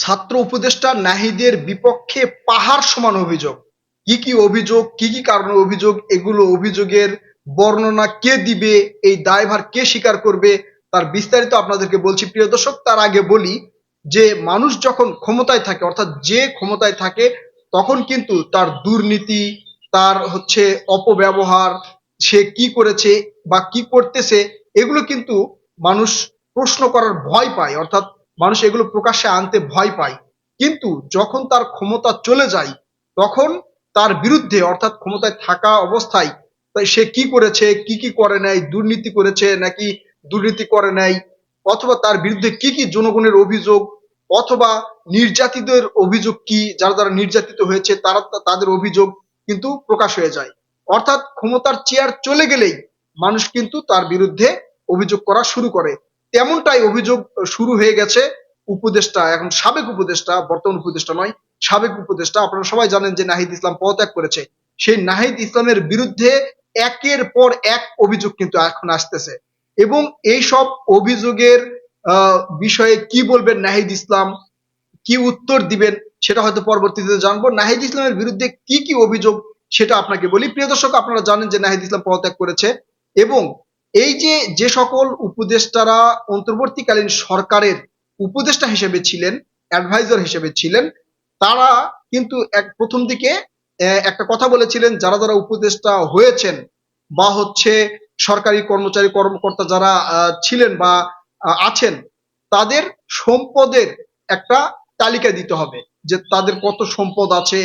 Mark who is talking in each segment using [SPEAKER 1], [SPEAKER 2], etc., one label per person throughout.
[SPEAKER 1] ছাত্র উপদেষ্টা নাহিদের বিপক্ষে পাহাড় সমান অভিযোগ। কি কি অভিযোগ, কি কি কারণে অভিযোগ, এগুলো অভিযোগের বর্ণনা কে দিবে, এই দায়ভার কে স্বীকার করবে, তার বিস্তারিত আপনাদেরকে বলছি। প্রিয় দর্শক, তার আগে বলি যে মানুষ যখন ক্ষমতায় থাকে, অর্থাৎ যে ক্ষমতায় থাকে, তখন কিন্তু তার দুর্নীতি, তার হচ্ছে অপব্যবহার, সে কি করেছে বা কি করতেছে, এগুলো কিন্তু মানুষ প্রশ্ন করার ভয় পায়। অর্থাৎ মানুষ এগুলো প্রকাশ্যে আনতে ভয় পায়। কিন্তু যখন তার ক্ষমতা চলে যায়, তখন তার বিরুদ্ধে অর্থাৎ ক্ষমতায় থাকা অবস্থায় তাই সে কি করেছে, কি কি করে নাই, দুর্নীতি করেছে নাকি দুর্নীতি করে নাই, অথবা তার বিরুদ্ধে কি কি জনগণের অভিযোগ, অথবা নির্যাতিতদের অভিযোগ কি, যারা যারা নির্যাতিত হয়েছে তারা তাদের অভিযোগ কিন্তু প্রকাশ হয়ে যায়। অর্থাৎ ক্ষমতার চেয়ার চলে গেলেই মানুষ কিন্তু তার বিরুদ্ধে অভিযোগ করা শুরু করে। তেমনটাই অভিযোগ শুরু হয়ে গেছে। উপদেষ্টা, এখন সাবেক উপদেষ্টা, বর্তমান উপদেষ্টা নয়, সাবেক উপদেষ্টা। আপনারা সবাই জানেন যে নাহিদ ইসলাম পদত্যাগ করেছে। সেই নাহিদ ইসলামের বিরুদ্ধে একের পর এক অভিযোগ কিন্তু এখন আসতেছে। এবং এই সব অভিযোগের বিষয়ে কি বলবেন নাহিদ ইসলাম? কি উত্তর দিবেন সেটা হয়তো পরবর্তীতে জানব। নাহিদ ইসলামের বিরুদ্ধে কি কি অভিযোগ সেটা আপনাকে বলি। প্রিয় দর্শক, আপনারা জানেন যে নাহিদ ইসলাম পদত্যাগ করেছে এবং এই যে যে সকল উপদেষ্টারা অন্তর্বর্তীকালীন সরকারের উপদেষ্টা হিসেবে ছিলেন অ্যাডভাইজার হিসেবে ছিলেন, তারা কিন্তু এক, প্রথম দিকে একটা কথা বলেছিলেন, যারা যারা উপদেষ্টা হয়েছেন বা হচ্ছে সরকারি কর্মচারী কর্মকর্তা যারা ছিলেন বা আছেন, তাদের সম্পদের একটা তালিকা দিতে হবে যে তাদের কত সম্পদ আছে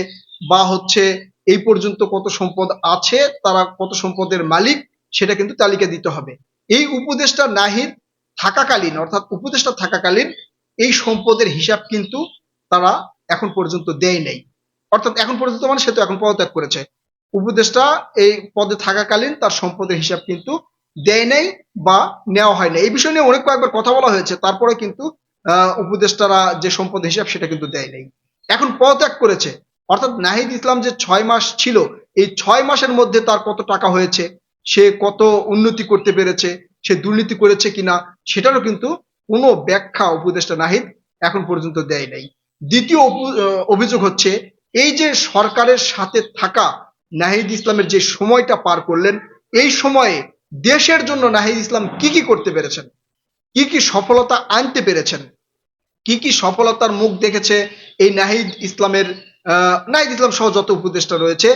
[SPEAKER 1] বা হচ্ছে এই পর্যন্ত কত সম্পদ আছে, তারা কত সম্পদের মালিক সেটা কিন্তু তালিকা দিতে হবে। এই উপদেষ্টা নাহিদ থাকাকালীন, অর্থাৎ উপদেষ্টা থাকাকালীন এই সম্পদের হিসাব কিন্তু তারা এখন পর্যন্ত দেয় নাই। অর্থাৎ এখন পর্যন্ত মানে সে তো এখন পদত্যাগ করেছে। উপদেষ্টা এই পদে থাকাকালীন তার সম্পদের হিসাব কিন্তু দেয় নাই বা নেওয়া হয় না এই বিষয় নিয়ে অনেক কয়েকবার কথা বলা হয়েছে, তারপরে কিন্তু উপদেষ্টারা যে সম্পদ হিসাব সেটা কিন্তু দেয় নাই। এখন পদত্যাগ করেছে। অর্থাৎ নাহিদ ইসলাম যে ছয় মাস ছিল, এই ছয় মাসের মধ্যে তার কত টাকা হয়েছে? সে কত উন্নতি করতে পেরেছে, সে দুর্নীতি করেছে কিনা, সেটারও কিন্তু কোনো ব্যাখ্যা উপদেষ্টা নাহিদ এখন পর্যন্ত দেয় নাই। দ্বিতীয় অভিযোগ হচ্ছে, এই যে সরকারের সাথে থাকা নাহিদ ইসলামের যে সময়টা পার করলেন, এই সময়ে দেশের জন্য নাহিদ ইসলাম কি কি করতে পেরেছেন? কি কি সফলতা আনতে পেরেছেন? কি কি সফলতার মুখ দেখেছে এই নাহিদ ইসলামের নাহিদ ইসলাম সহ যত উপদেষ্টা রয়েছে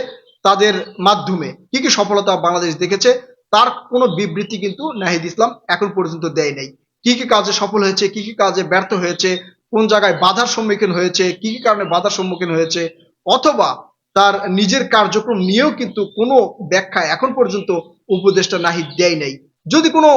[SPEAKER 1] তাদের মাধ্যমে। কি কি সফলতা বাংলাদেশ দেখেছে, তার কোনো বিবৃতি কিন্তু নাহিদ ইসলাম এখন পর্যন্ত দেয় নাই। কি কি কাজে সফল হয়েছে, কি কি কাজে ব্যর্থ হয়েছে, কোন জায়গায় বাধার সম্মুখীন হয়েছে, কি কি কারণে বাধার সম্মুখীন হয়েছে, অথবা তার নিজের কার্যক্রম নিয়েও কিন্তু কোনো ব্যাখ্যা এখন পর্যন্ত উপদেষ্টা নাহিদ দেয় নাই। যদি কোনো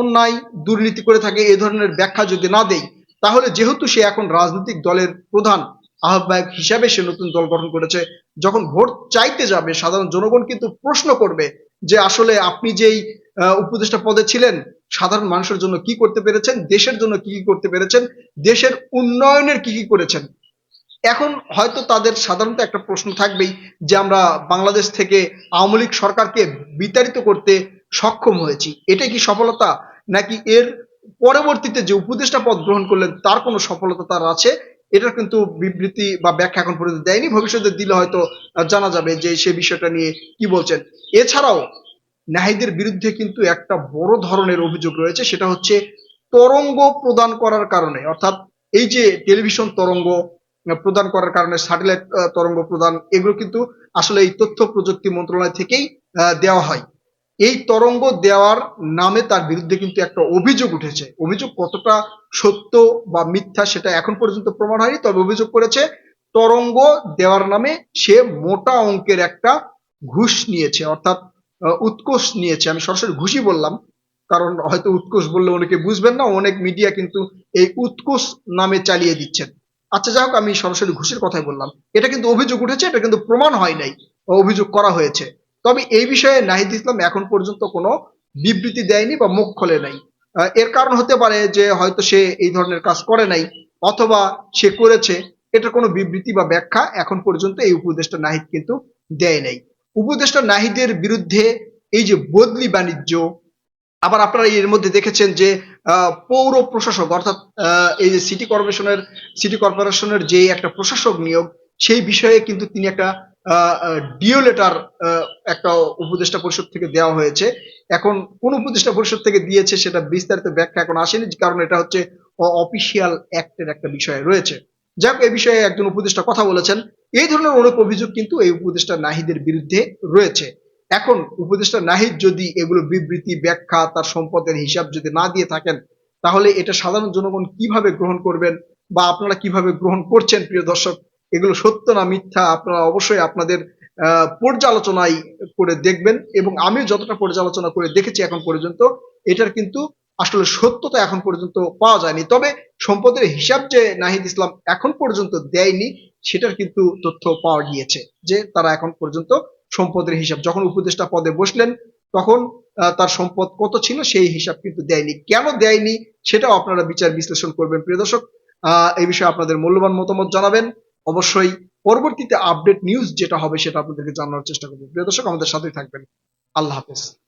[SPEAKER 1] অন্যায়, দুর্নীতি করে থাকে এই ধরনের ব্যাখ্যা যদি না দেয়, তাহলে যেহেতু সে এখন রাজনৈতিক দলের প্রধান আহ্বায়ক হিসাবে সে নতুন দল গঠন করেছে যখন ভোট চাইতে যাবে, সাধারণ জনগণ কিন্তু প্রশ্ন করবে যে আসলে আপনি যেই উপদেষ্টা পদে ছিলেন, সাধারণ মানুষের জন্য কি করতে পেরেছেন, দেশের জন্য কি কি করতে পেরেছেন, দেশের উন্নয়নের কি কি করেছেন? এখন হয়তো তাদের সাধারণত একটা প্রশ্ন থাকবেই যে আমরা বাংলাদেশ থেকে আওয়ামী লীগ সরকারকে বিতাড়িত করতে সক্ষম হয়েছি। এটা কি সফলতা? নাকি এর পরবর্তীতে যে উপদেষ্টা পদ গ্রহণ করলেন, তার কোনো সফলতা তার আছে? এটার কিন্তু বিবৃতি বা ব্যাখ্যা এখন পর্যন্ত দেয়নি। ভবিষ্যতে দিলে হয়তো জানা যাবে যে সে বিষয়টা নিয়ে কি বলছেন। এছাড়াও, নাহিদের বিরুদ্ধে কিন্তু একটা বড় ধরনের অভিযোগ রয়েছে, সেটা হচ্ছে তরঙ্গ প্রদান করার কারণে। অর্থাৎ এই যে টেলিভিশন তরঙ্গ প্রদান করার কারণে স্যাটেলাইট তরঙ্গ প্রদান, এগুলো কিন্তু আসলে এই তথ্য প্রযুক্তি মন্ত্রণালয় থেকেই দেওয়া হয়। এই তরঙ্গ দেওয়ার নামে তার বিরুদ্ধে কিন্তু একটা অভিযোগ উঠেছে। অভিযোগ কতটা সত্য বা মিথ্যা সেটা এখন পর্যন্ত প্রমাণ হয়নি, তবে অভিযোগ করেছে তরঙ্গ দেওয়ার নামে সে মোটা অঙ্কের একটা ঘুষ নিয়েছে, অর্থাৎ উৎকোষ নিয়েছে। আমি সরাসরি ঘুষই বললাম, কারণ হয়তো উৎকোষ বললে অনেকে বুঝবেন না, অনেক মিডিয়া কিন্তু এই উৎকোষ নামে চালিয়ে দিচ্ছেন। আচ্ছা যাই হোক, আমি সরাসরি ঘুষের কথাই বললাম। এটা কিন্তু অভিযোগ উঠেছে, এটা কিন্তু প্রমাণ হয় নাই, অভিযোগ করা হয়েছে। তবে এই বিষয়ে নাহিদ ইসলাম এখন পর্যন্ত কোনো বিবৃতি দেয়নি বা মুখ খোলে নাই। এর কারণ হতে পারে যে হয়তো সে এই ধরনের কাজ করে নাই অথবা সে করেছে, এটার কোনো বিবৃতি বা ব্যাখ্যা এখন পর্যন্ত এই উপদেষ্টা নাহিদ কিন্তু দেয় নাই। উপদেষ্টা নাহিদের বিরুদ্ধে এই যে বদলি বাণিজ্য, আবার আপনারা এর মধ্যে দেখেছেন যে পৌর প্রশাসক অর্থাৎ এই যে সিটি কর্পোরেশনের সিটি কর্পোরেশনের যে একটা প্রশাসক নিয়োগ, সেই বিষয়ে কিন্তু তিনি একটা ডিও লেটার একটা উপদেষ্টা পরিষদ থেকে দেওয়া হয়েছে। এখন কোন উপদেষ্টা পরিষদ থেকে দিয়েছে সেটা বিস্তারিত ব্যাখ্যা এখন আসেনি, কারণ এটা হচ্ছে অফিসিয়াল অ্যাক্টের একটা বিষয় রয়েছে। যাক এই বিষয়ে একজন উপদেষ্টা কথা বলেছেন। এই ধরনের অনেক অভিযোগ কিন্তু এই উপদেষ্টা নাহিদের বিরুদ্ধে রয়েছে। এখন উপদেষ্টা নাহিদ যদি এগুলো বিবৃতি, ব্যাখ্যা, তার সম্পদের হিসাব যদি না দিয়ে থাকেন, তাহলে এটা সাধারণ জনগণ কীভাবে গ্রহণ করবেন বা আপনারা কীভাবে গ্রহণ করছেন, প্রিয় দর্শক? এগুলো সত্য না মিথ্যা আপনারা অবশ্যই আপনাদের আহ, পর্যালোচনায় করে দেখবেন এবং আমি যতটা পর্যালোচনা করে দেখেছি এখন পর্যন্ত এটার কিন্তু আসলে সত্যতা এখন পর্যন্ত পাওয়া যায়নি। তবে সম্পদের হিসাব যে নাহিদ ইসলাম এখন পর্যন্ত দেয়নি সেটার কিন্তু তথ্য পাওয়া গিয়েছে যে তারা এখন পর্যন্ত সম্পদের হিসাব যখন উপদেষ্টা পদে বসলেন তখন তার সম্পদ কত ছিল সেই হিসাব কিন্তু দেয়নি। কেন দেয়নি সেটাও আপনারা বিচার বিশ্লেষণ করবেন। প্রিয় দর্শক এই বিষয়ে আপনাদের মূল্যবান মতামত জানাবেন। অবশ্যই পরবর্তীতে আপডেট নিউজ যেটা হবে সেটা আপনাদেরকে জানানোর চেষ্টা করব। প্রিয় দর্শক, আমাদের সাথেই থাকবেন। আল্লাহ হাফেজ।